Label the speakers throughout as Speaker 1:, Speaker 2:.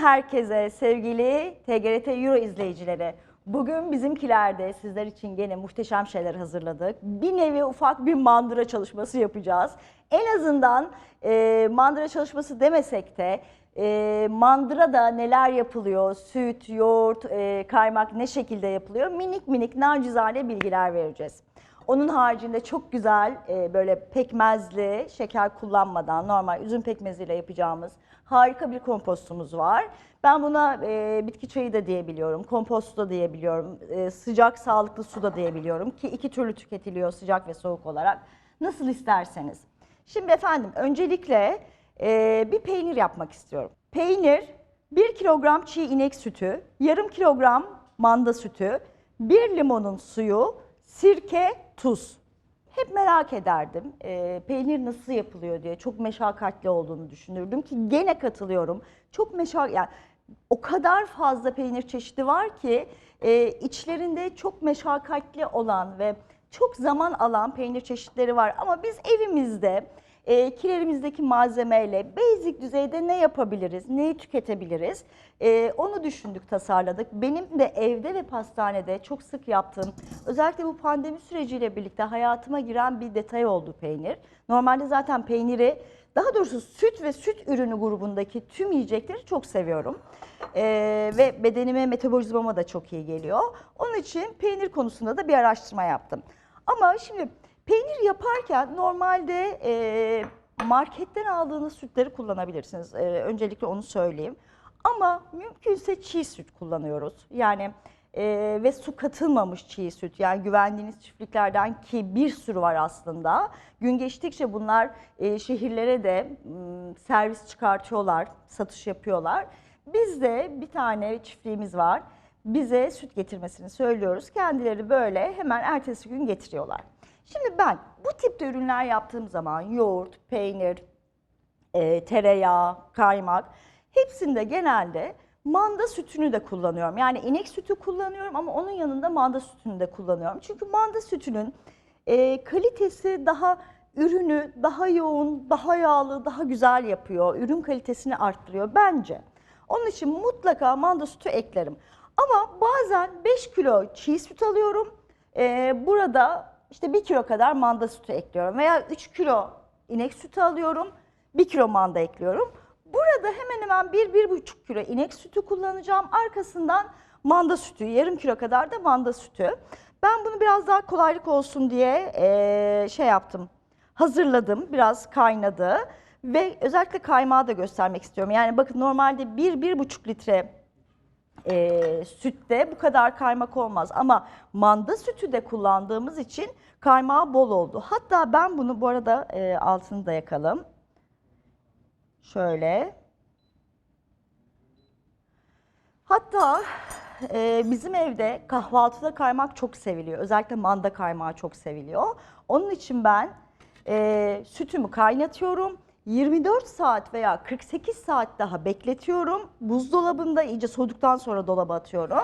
Speaker 1: Herkese sevgili TGRT Euro izleyicileri. Bugün bizimkilerde sizler için gene muhteşem şeyler hazırladık. Bir nevi ufak bir mandıra çalışması yapacağız. En azından e, mandıra çalışması demesek de e, mandırada neler yapılıyor, süt, yoğurt, e, kaymak ne şekilde yapılıyor minik minik nacizane bilgiler vereceğiz. Onun haricinde çok güzel e, böyle pekmezli, şeker kullanmadan normal üzüm pekmeziyle yapacağımız harika bir kompostumuz var. Ben buna e, bitki çayı da diyebiliyorum, kompostu da diyebiliyorum, e, sıcak sağlıklı su da diyebiliyorum ki iki türlü tüketiliyor sıcak ve soğuk olarak. Nasıl isterseniz. Şimdi efendim öncelikle e, bir peynir yapmak istiyorum. Peynir 1 kilogram çiğ inek sütü, yarım kilogram manda sütü, 1 limonun suyu, sirke, tuz. Hep merak ederdim e, peynir nasıl yapılıyor diye. Çok meşakkatli olduğunu düşünürdüm ki gene katılıyorum. Çok meşak yani o kadar fazla peynir çeşidi var ki e, içlerinde çok meşakkatli olan ve çok zaman alan peynir çeşitleri var. Ama biz evimizde e, kilerimizdeki malzemeyle basic düzeyde ne yapabiliriz, neyi tüketebiliriz e, onu düşündük, tasarladık. Benim de evde ve pastanede çok sık yaptığım, özellikle bu pandemi süreciyle birlikte hayatıma giren bir detay oldu peynir. Normalde zaten peyniri, daha doğrusu süt ve süt ürünü grubundaki tüm yiyecekleri çok seviyorum. E, ve bedenime, metabolizmama da çok iyi geliyor. Onun için peynir konusunda da bir araştırma yaptım. Ama şimdi Peynir yaparken normalde e, marketten aldığınız sütleri kullanabilirsiniz. E, öncelikle onu söyleyeyim. Ama mümkünse çiğ süt kullanıyoruz. Yani e, ve su katılmamış çiğ süt. Yani güvendiğiniz çiftliklerden ki bir sürü var aslında. Gün geçtikçe bunlar e, şehirlere de m, servis çıkartıyorlar, satış yapıyorlar. Bizde bir tane çiftliğimiz var. Bize süt getirmesini söylüyoruz. Kendileri böyle hemen ertesi gün getiriyorlar. Şimdi ben bu tipte ürünler yaptığım zaman yoğurt, peynir, e, tereyağı, kaymak hepsinde genelde manda sütünü de kullanıyorum. Yani inek sütü kullanıyorum ama onun yanında manda sütünü de kullanıyorum. Çünkü manda sütünün e, kalitesi daha ürünü daha yoğun, daha yağlı, daha güzel yapıyor. Ürün kalitesini arttırıyor bence. Onun için mutlaka manda sütü eklerim. Ama bazen 5 kilo çiğ süt alıyorum. E, burada işte 1 kilo kadar manda sütü ekliyorum veya 3 kilo inek sütü alıyorum, 1 kilo manda ekliyorum. Burada hemen hemen 1-1,5 kilo inek sütü kullanacağım. Arkasından manda sütü, yarım kilo kadar da manda sütü. Ben bunu biraz daha kolaylık olsun diye ee, şey yaptım, hazırladım. Biraz kaynadı ve özellikle kaymağı da göstermek istiyorum. Yani bakın normalde 1-1,5 litre e, sütte bu kadar kaymak olmaz. Ama manda sütü de kullandığımız için kaymağı bol oldu. Hatta ben bunu bu arada e, altını da yakalım. Şöyle. Hatta e, bizim evde kahvaltıda kaymak çok seviliyor. Özellikle manda kaymağı çok seviliyor. Onun için ben e, sütümü kaynatıyorum. 24 saat veya 48 saat daha bekletiyorum. Buzdolabında iyice soğuduktan sonra dolaba atıyorum.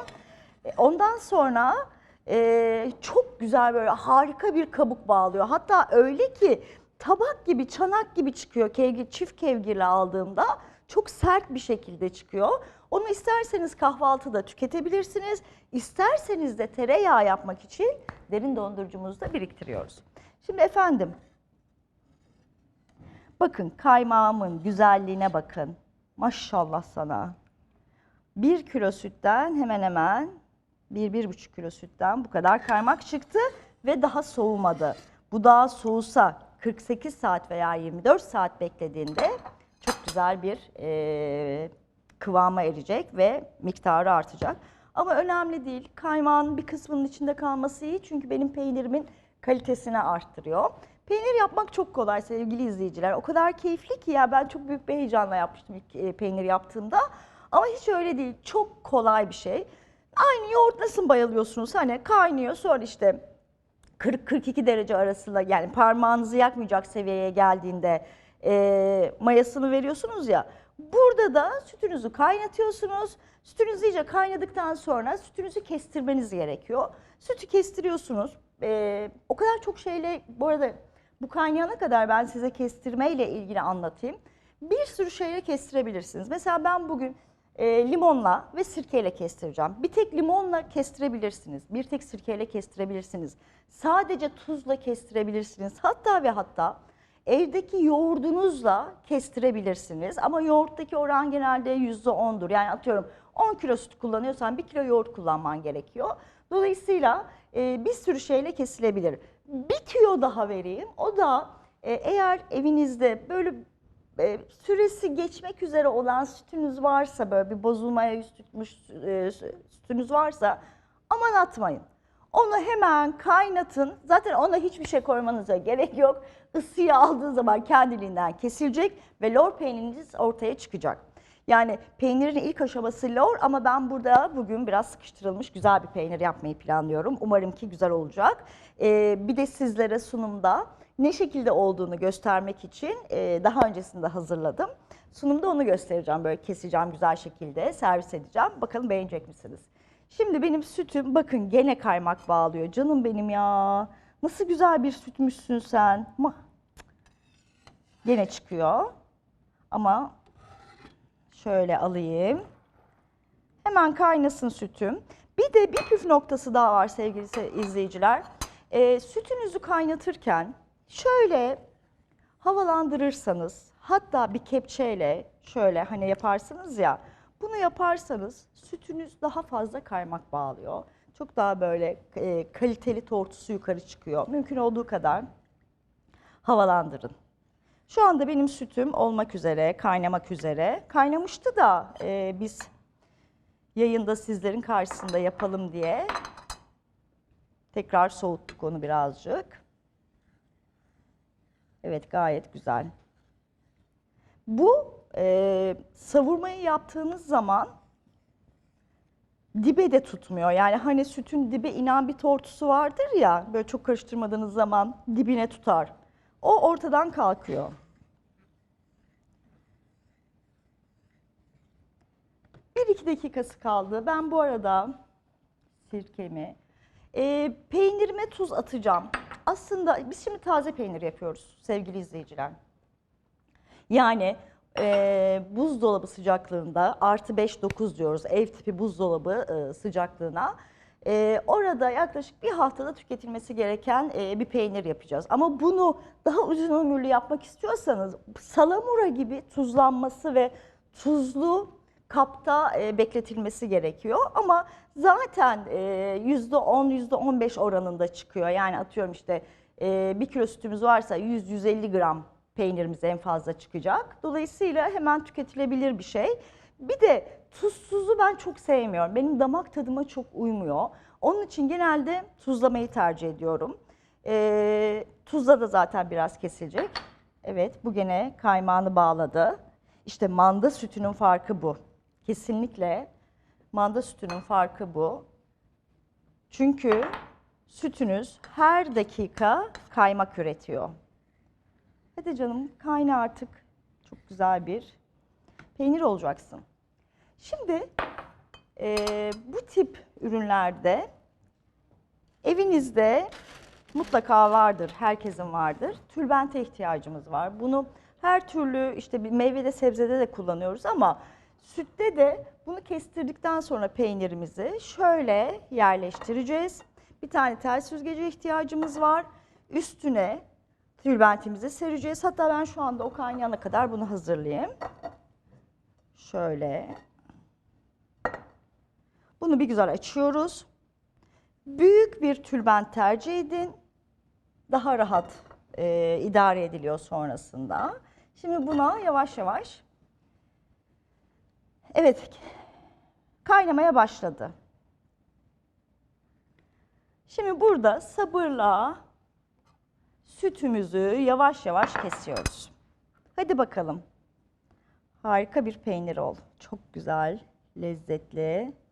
Speaker 1: E, Ondan sonra e, çok güzel böyle harika bir kabuk bağlıyor. Hatta öyle ki tabak gibi, çanak gibi çıkıyor kevgir, çift kevgirle aldığımda. Çok sert bir şekilde çıkıyor. Onu isterseniz kahvaltıda tüketebilirsiniz. İsterseniz de tereyağı yapmak için derin dondurucumuzda biriktiriyoruz. Şimdi efendim Bakın kaymağımın güzelliğine bakın. Maşallah sana. Bir kilo sütten hemen hemen bir, bir buçuk kilo sütten bu kadar kaymak çıktı ve daha soğumadı. Bu daha soğusa 48 saat veya 24 saat beklediğinde çok güzel bir e, kıvama erecek ve miktarı artacak. Ama önemli değil. Kaymağın bir kısmının içinde kalması iyi çünkü benim peynirimin kalitesini arttırıyor. Peynir yapmak çok kolay sevgili izleyiciler. O kadar keyifli ki ya ben çok büyük bir heyecanla yapmıştım ilk e, peynir yaptığımda. Ama hiç öyle değil. Çok kolay bir şey. Aynı yoğurt nasıl bayılıyorsunuz? Hani kaynıyor sonra işte 40-42 derece arasında yani parmağınızı yakmayacak seviyeye geldiğinde e, mayasını veriyorsunuz ya. Burada da sütünüzü kaynatıyorsunuz. Sütünüz iyice kaynadıktan sonra sütünüzü kestirmeniz gerekiyor. Sütü kestiriyorsunuz. E, o kadar çok şeyle bu arada bu kaynayana kadar ben size kestirmeyle ilgili anlatayım. Bir sürü şeyle kestirebilirsiniz. Mesela ben bugün e, limonla ve sirkeyle kestireceğim. Bir tek limonla kestirebilirsiniz. Bir tek sirkeyle kestirebilirsiniz. Sadece tuzla kestirebilirsiniz. Hatta ve hatta evdeki yoğurdunuzla kestirebilirsiniz. Ama yoğurttaki oran genelde %10'dur. Yani atıyorum 10 kilo süt kullanıyorsan 1 kilo yoğurt kullanman gerekiyor. Dolayısıyla e, bir sürü şeyle kesilebilir. Bir tüyo daha vereyim. O da e, eğer evinizde böyle e, süresi geçmek üzere olan sütünüz varsa böyle bir bozulmaya yüz tutmuş e, sütünüz varsa aman atmayın. Onu hemen kaynatın. Zaten ona hiçbir şey koymanıza gerek yok. Isıyı aldığı zaman kendiliğinden kesilecek ve lor peyniriniz ortaya çıkacak. Yani peynirin ilk aşaması lor ama ben burada bugün biraz sıkıştırılmış güzel bir peynir yapmayı planlıyorum. Umarım ki güzel olacak. Ee, bir de sizlere sunumda ne şekilde olduğunu göstermek için e, daha öncesinde hazırladım. Sunumda onu göstereceğim. Böyle keseceğim güzel şekilde servis edeceğim. Bakalım beğenecek misiniz? Şimdi benim sütüm bakın gene kaymak bağlıyor. Canım benim ya. Nasıl güzel bir sütmüşsün sen. Mah. Gene çıkıyor. Ama şöyle alayım. Hemen kaynasın sütüm. Bir de bir püf noktası daha var sevgili se- izleyiciler. Ee, sütünüzü kaynatırken şöyle havalandırırsanız hatta bir kepçeyle şöyle hani yaparsınız ya bunu yaparsanız sütünüz daha fazla kaymak bağlıyor. Çok daha böyle e, kaliteli tortusu yukarı çıkıyor. Mümkün olduğu kadar havalandırın. Şu anda benim sütüm olmak üzere, kaynamak üzere. Kaynamıştı da e, biz yayında sizlerin karşısında yapalım diye tekrar soğuttuk onu birazcık. Evet gayet güzel. Bu e, savurmayı yaptığınız zaman dibe de tutmuyor. Yani hani sütün dibe inen bir tortusu vardır ya böyle çok karıştırmadığınız zaman dibine tutar. O ortadan kalkıyor. Bir iki dakikası kaldı. Ben bu arada sirkemi, e, peynirime tuz atacağım. Aslında biz şimdi taze peynir yapıyoruz sevgili izleyiciler. Yani e, buzdolabı sıcaklığında artı 5-9 diyoruz ev tipi buzdolabı e, sıcaklığına. E, orada yaklaşık bir haftada tüketilmesi gereken e, bir peynir yapacağız. Ama bunu daha uzun ömürlü yapmak istiyorsanız salamura gibi tuzlanması ve tuzlu kapta e, bekletilmesi gerekiyor. Ama zaten e, %10, %15 oranında çıkıyor. Yani atıyorum işte e, bir kilo sütümüz varsa 100-150 gram peynirimiz en fazla çıkacak. Dolayısıyla hemen tüketilebilir bir şey. Bir de tuzsuzu ben çok sevmiyorum. Benim damak tadıma çok uymuyor. Onun için genelde tuzlamayı tercih ediyorum. E, tuzla da zaten biraz kesilecek. Evet bu gene kaymağını bağladı. İşte manda sütünün farkı bu. Kesinlikle manda sütünün farkı bu. Çünkü sütünüz her dakika kaymak üretiyor. Hadi canım kayna artık. Çok güzel bir peynir olacaksın. Şimdi eee, bu tip ürünlerde evinizde mutlaka vardır, herkesin vardır. Tülbente ihtiyacımız var. Bunu her türlü işte bir meyvede sebzede de kullanıyoruz ama sütte de bunu kestirdikten sonra peynirimizi şöyle yerleştireceğiz. Bir tane tel süzgece ihtiyacımız var. Üstüne tülbentimizi sereceğiz. Hatta ben şu anda o kaynayana kadar bunu hazırlayayım. Şöyle. Bunu bir güzel açıyoruz. Büyük bir tülbent tercih edin. Daha rahat e, idare ediliyor sonrasında. Şimdi buna yavaş yavaş Evet kaynamaya başladı. Şimdi burada sabırla sütümüzü yavaş yavaş kesiyoruz. Hadi bakalım. Harika bir peynir ol. Çok güzel, lezzetli.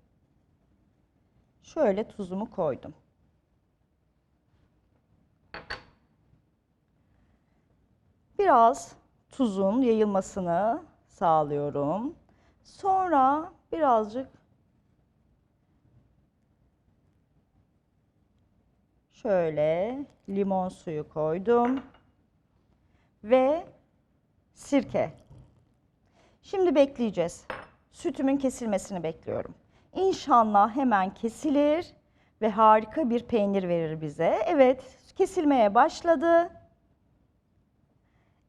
Speaker 1: Şöyle tuzumu koydum. Biraz tuzun yayılmasını sağlıyorum. Sonra birazcık şöyle limon suyu koydum ve sirke. Şimdi bekleyeceğiz. sütümün kesilmesini bekliyorum. İnşallah hemen kesilir ve harika bir peynir verir bize. Evet, kesilmeye başladı.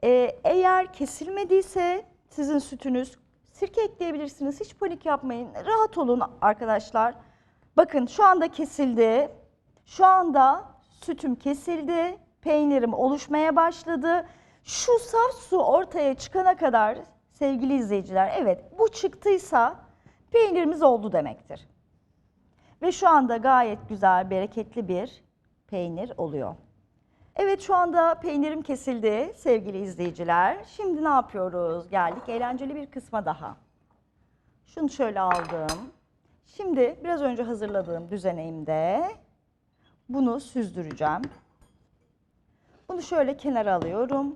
Speaker 1: Ee, eğer kesilmediyse sizin sütünüz sirke ekleyebilirsiniz. Hiç panik yapmayın. Rahat olun arkadaşlar. Bakın şu anda kesildi. Şu anda sütüm kesildi. Peynirim oluşmaya başladı. Şu saf su ortaya çıkana kadar sevgili izleyiciler evet bu çıktıysa peynirimiz oldu demektir. Ve şu anda gayet güzel, bereketli bir peynir oluyor. Evet şu anda peynirim kesildi sevgili izleyiciler. Şimdi ne yapıyoruz? Geldik eğlenceli bir kısma daha. Şunu şöyle aldım. Şimdi biraz önce hazırladığım düzeneğimde bunu süzdüreceğim. Bunu şöyle kenara alıyorum.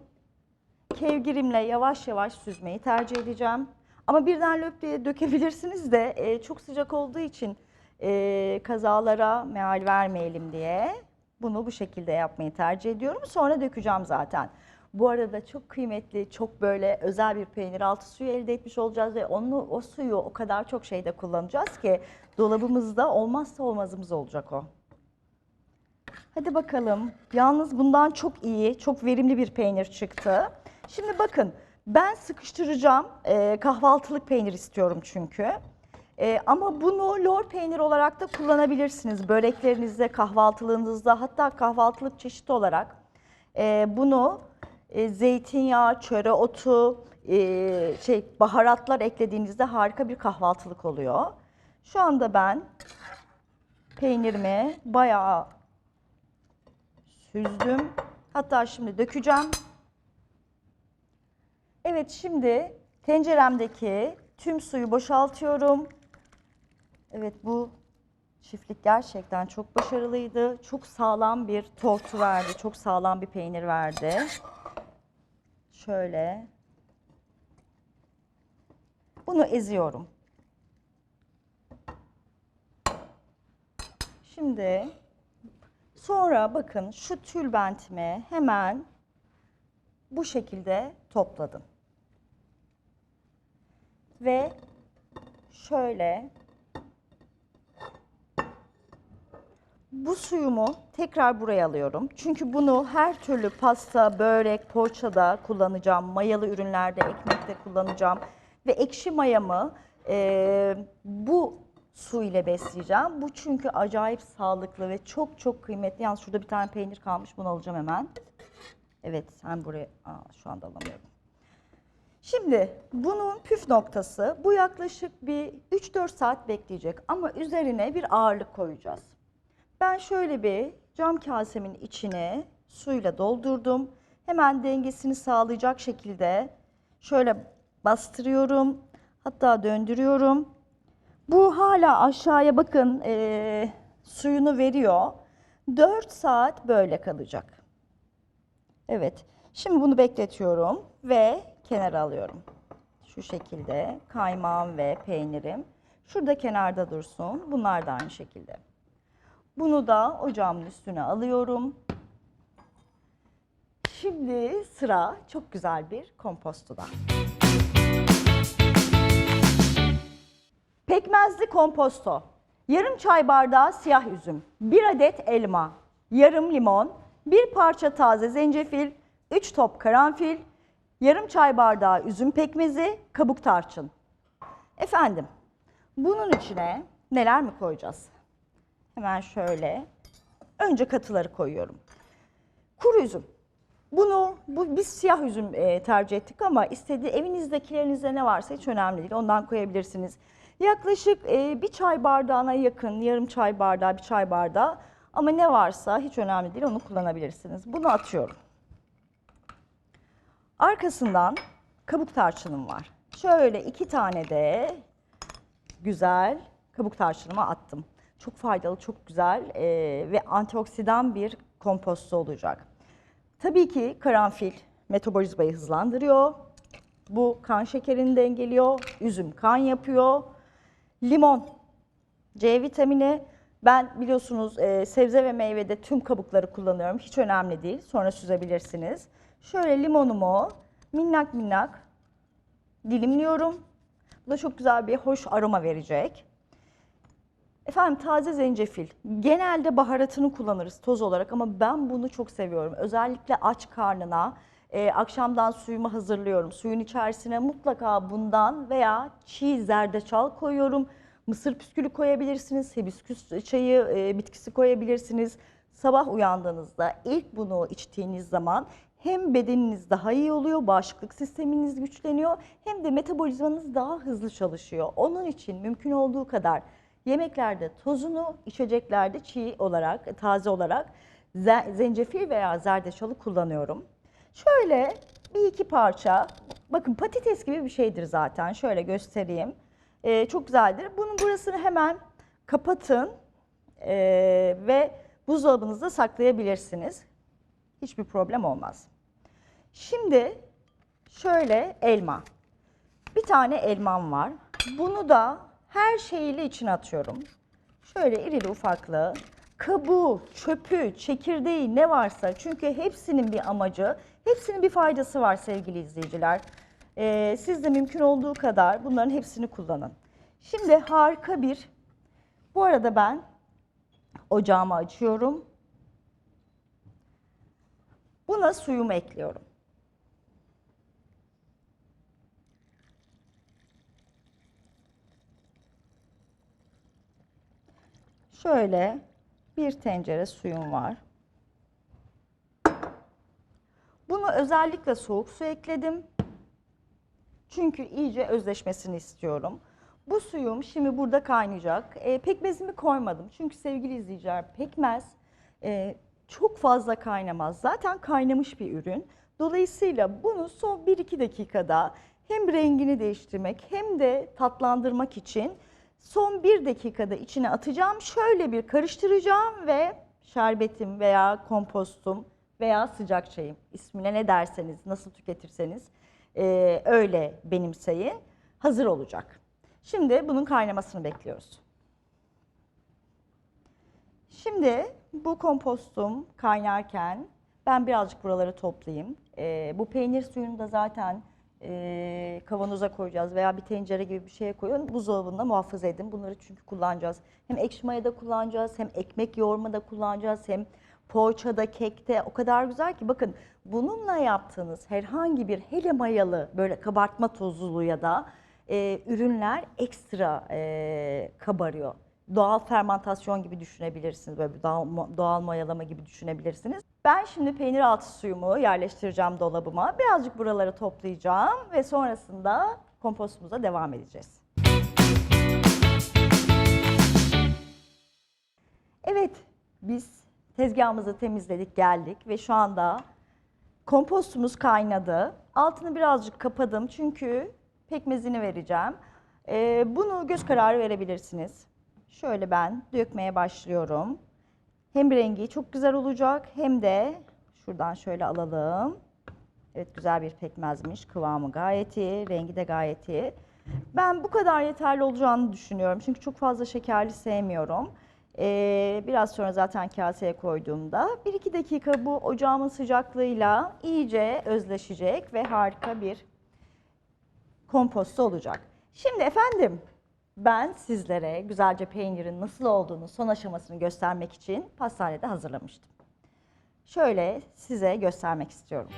Speaker 1: Kevgirimle yavaş yavaş süzmeyi tercih edeceğim. Ama birden löp diye dökebilirsiniz de e, çok sıcak olduğu için e, kazalara meal vermeyelim diye bunu bu şekilde yapmayı tercih ediyorum. Sonra dökeceğim zaten. Bu arada çok kıymetli, çok böyle özel bir peynir altı suyu elde etmiş olacağız ve onu o suyu o kadar çok şeyde kullanacağız ki dolabımızda olmazsa olmazımız olacak o. Hadi bakalım. Yalnız bundan çok iyi, çok verimli bir peynir çıktı. Şimdi bakın ben sıkıştıracağım. Ee, kahvaltılık peynir istiyorum çünkü. Ee, ama bunu lor peynir olarak da kullanabilirsiniz. Böreklerinizde, kahvaltılığınızda hatta kahvaltılık çeşidi olarak. Ee, bunu e, zeytinyağı, çöre otu, e, şey baharatlar eklediğinizde harika bir kahvaltılık oluyor. Şu anda ben peynirimi bayağı süzdüm. Hatta şimdi dökeceğim. Evet şimdi tenceremdeki tüm suyu boşaltıyorum. Evet bu çiftlik gerçekten çok başarılıydı. Çok sağlam bir tortu verdi. Çok sağlam bir peynir verdi. Şöyle. Bunu eziyorum. Şimdi Sonra bakın şu tülbentimi hemen bu şekilde topladım. Ve şöyle bu suyumu tekrar buraya alıyorum. Çünkü bunu her türlü pasta, börek, poğaçada kullanacağım. Mayalı ürünlerde, ekmekte kullanacağım. Ve ekşi mayamı e, bu su ile besleyeceğim. Bu çünkü acayip sağlıklı ve çok çok kıymetli. Yalnız şurada bir tane peynir kalmış. Bunu alacağım hemen. Evet sen buraya Aa, şu anda alamıyorum. Şimdi bunun püf noktası bu yaklaşık bir 3-4 saat bekleyecek ama üzerine bir ağırlık koyacağız. Ben şöyle bir cam kasemin içine suyla doldurdum. Hemen dengesini sağlayacak şekilde şöyle bastırıyorum. Hatta döndürüyorum. Bu hala aşağıya bakın e, suyunu veriyor. 4 saat böyle kalacak. Evet. Şimdi bunu bekletiyorum ve kenara alıyorum. Şu şekilde kaymağım ve peynirim. Şurada kenarda dursun. Bunlar da aynı şekilde. Bunu da ocağımın üstüne alıyorum. Şimdi sıra çok güzel bir kompostoda. Pekmezli komposto. Yarım çay bardağı siyah üzüm, bir adet elma, yarım limon, bir parça taze zencefil, 3 top karanfil, yarım çay bardağı üzüm pekmezi, kabuk tarçın. Efendim, bunun içine neler mi koyacağız? Hemen şöyle. Önce katıları koyuyorum. Kuru üzüm. Bunu bu biz siyah üzüm e, tercih ettik ama istediği evinizdekilerinizde ne varsa hiç önemli değil. Ondan koyabilirsiniz. Yaklaşık e, bir çay bardağına yakın, yarım çay bardağı, bir çay bardağı ama ne varsa hiç önemli değil onu kullanabilirsiniz. Bunu atıyorum. Arkasından kabuk tarçınım var. Şöyle iki tane de güzel kabuk tarçınımı attım. Çok faydalı, çok güzel e, ve antioksidan bir komposto olacak. Tabii ki karanfil metabolizmayı hızlandırıyor. Bu kan şekerini dengeliyor. Üzüm kan yapıyor. Limon, C vitamini. Ben biliyorsunuz e, sebze ve meyvede tüm kabukları kullanıyorum. Hiç önemli değil. Sonra süzebilirsiniz. Şöyle limonumu minnak minnak dilimliyorum. Bu da çok güzel bir hoş aroma verecek. Efendim taze zencefil. Genelde baharatını kullanırız toz olarak ama ben bunu çok seviyorum. Özellikle aç karnına e, akşamdan suyumu hazırlıyorum. Suyun içerisine mutlaka bundan veya çiğ zerdeçal koyuyorum. Mısır püskülü koyabilirsiniz, hibisküs çayı e, bitkisi koyabilirsiniz. Sabah uyandığınızda ilk bunu içtiğiniz zaman hem bedeniniz daha iyi oluyor, bağışıklık sisteminiz güçleniyor hem de metabolizmanız daha hızlı çalışıyor. Onun için mümkün olduğu kadar yemeklerde tozunu, içeceklerde çiğ olarak, taze olarak ze- zencefil veya zerdeçalı kullanıyorum. Şöyle bir iki parça, bakın patates gibi bir şeydir zaten. Şöyle göstereyim. Ee, çok güzeldir. Bunun burasını hemen kapatın ee, ve buzdolabınızda saklayabilirsiniz. Hiçbir problem olmaz. Şimdi şöyle elma. Bir tane elmam var. Bunu da her şeyiyle içine atıyorum. Şöyle irili ufaklı. Kabuğu, çöpü, çekirdeği ne varsa çünkü hepsinin bir amacı, hepsinin bir faydası var sevgili izleyiciler. Ee, siz de mümkün olduğu kadar bunların hepsini kullanın. Şimdi harika bir, bu arada ben ocağımı açıyorum. Buna suyumu ekliyorum. Şöyle bir tencere suyum var. Bunu özellikle soğuk su ekledim. Çünkü iyice özleşmesini istiyorum. Bu suyum şimdi burada kaynayacak. E, pekmezimi koymadım. Çünkü sevgili izleyiciler pekmez e, çok fazla kaynamaz. Zaten kaynamış bir ürün. Dolayısıyla bunu son 1-2 dakikada hem rengini değiştirmek hem de tatlandırmak için son 1 dakikada içine atacağım. Şöyle bir karıştıracağım ve şerbetim veya kompostum veya sıcak çayım ismine ne derseniz, nasıl tüketirseniz e, öyle benimseyin. Hazır olacak. Şimdi bunun kaynamasını bekliyoruz. Şimdi bu kompostum kaynarken ben birazcık buraları toplayayım. Ee, bu peynir suyunu da zaten e, kavanoza koyacağız veya bir tencere gibi bir şeye koyun. Buzdolabında muhafaza edin. Bunları çünkü kullanacağız. Hem ekşi mayada kullanacağız, hem ekmek yoğurmada kullanacağız, hem poğaçada, kekte o kadar güzel ki bakın bununla yaptığınız herhangi bir hele mayalı böyle kabartma tozlu ya da e, ürünler ekstra e, kabarıyor. Doğal fermentasyon gibi düşünebilirsiniz. Böyle bir doğal, doğal mayalama gibi düşünebilirsiniz. Ben şimdi peynir altı suyumu yerleştireceğim dolabıma. Birazcık buraları toplayacağım ve sonrasında kompostumuza devam edeceğiz. Evet, biz tezgahımızı temizledik, geldik ve şu anda kompostumuz kaynadı. Altını birazcık kapadım çünkü pekmezini vereceğim. Ee, bunu göz kararı verebilirsiniz. Şöyle ben dökmeye başlıyorum. Hem rengi çok güzel olacak hem de şuradan şöyle alalım. Evet güzel bir pekmezmiş. Kıvamı gayet iyi, rengi de gayet iyi. Ben bu kadar yeterli olacağını düşünüyorum. Çünkü çok fazla şekerli sevmiyorum. Ee, biraz sonra zaten kaseye koyduğumda 1-2 dakika bu ocağımın sıcaklığıyla iyice özleşecek ve harika bir kompostu olacak. Şimdi efendim ben sizlere güzelce peynirin nasıl olduğunu son aşamasını göstermek için pastanede hazırlamıştım. Şöyle size göstermek istiyorum.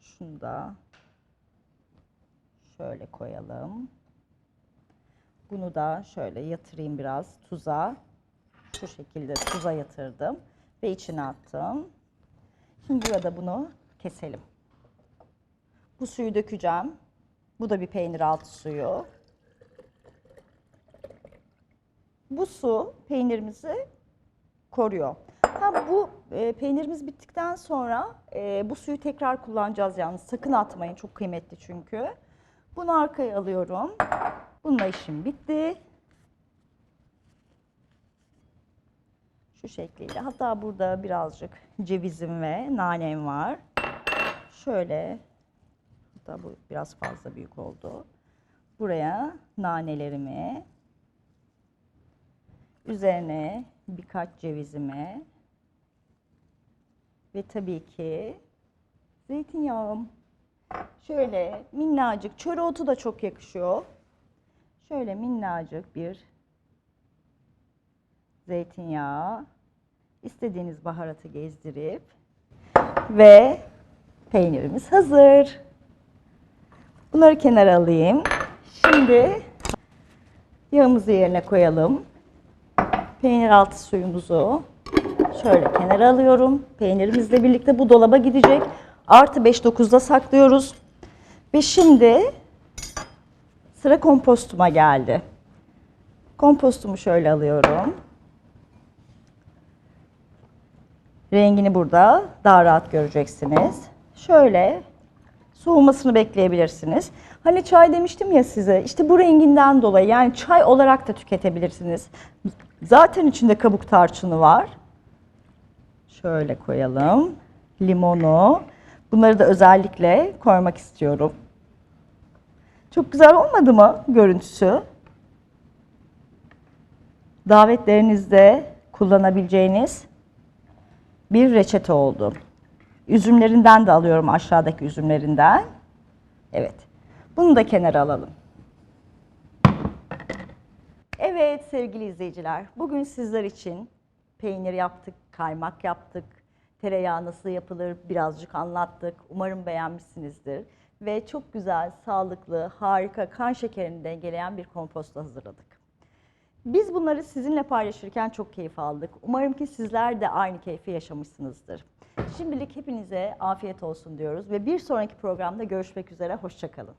Speaker 1: Şunu da şöyle koyalım. Bunu da şöyle yatırayım biraz tuza. Şu şekilde tuza yatırdım ve içine attım. Şimdi burada bunu keselim. Bu suyu dökeceğim. Bu da bir peynir altı suyu. Bu su peynirimizi koruyor. Ha bu e, peynirimiz bittikten sonra e, bu suyu tekrar kullanacağız yalnız. Sakın atmayın çok kıymetli çünkü. Bunu arkaya alıyorum. Bununla işim bitti. Şu şekliyle. Hatta burada birazcık cevizim ve nanem var. Şöyle Hatta bu biraz fazla büyük oldu. Buraya nanelerimi, üzerine birkaç cevizimi ve tabii ki zeytinyağım. Şöyle minnacık, çöre otu da çok yakışıyor. Şöyle minnacık bir zeytinyağı. İstediğiniz baharatı gezdirip ve peynirimiz hazır. Bunları kenara alayım. Şimdi yağımızı yerine koyalım. Peynir altı suyumuzu şöyle kenara alıyorum. Peynirimizle birlikte bu dolaba gidecek. Artı 5-9'da saklıyoruz. Ve şimdi sıra kompostuma geldi. Kompostumu şöyle alıyorum. Rengini burada daha rahat göreceksiniz. Şöyle soğumasını bekleyebilirsiniz. Hani çay demiştim ya size işte bu renginden dolayı yani çay olarak da tüketebilirsiniz. Zaten içinde kabuk tarçını var. Şöyle koyalım. Limonu. Bunları da özellikle koymak istiyorum. Çok güzel olmadı mı görüntüsü? Davetlerinizde kullanabileceğiniz bir reçete oldu. Üzümlerinden de alıyorum aşağıdaki üzümlerinden. Evet. Bunu da kenara alalım. Evet sevgili izleyiciler, bugün sizler için peynir yaptık, kaymak yaptık, tereyağı nasıl yapılır birazcık anlattık. Umarım beğenmişsinizdir. Ve çok güzel, sağlıklı, harika kan şekerini dengeleyen bir komposto hazırladık. Biz bunları sizinle paylaşırken çok keyif aldık. Umarım ki sizler de aynı keyfi yaşamışsınızdır. Şimdilik hepinize afiyet olsun diyoruz ve bir sonraki programda görüşmek üzere, hoşçakalın.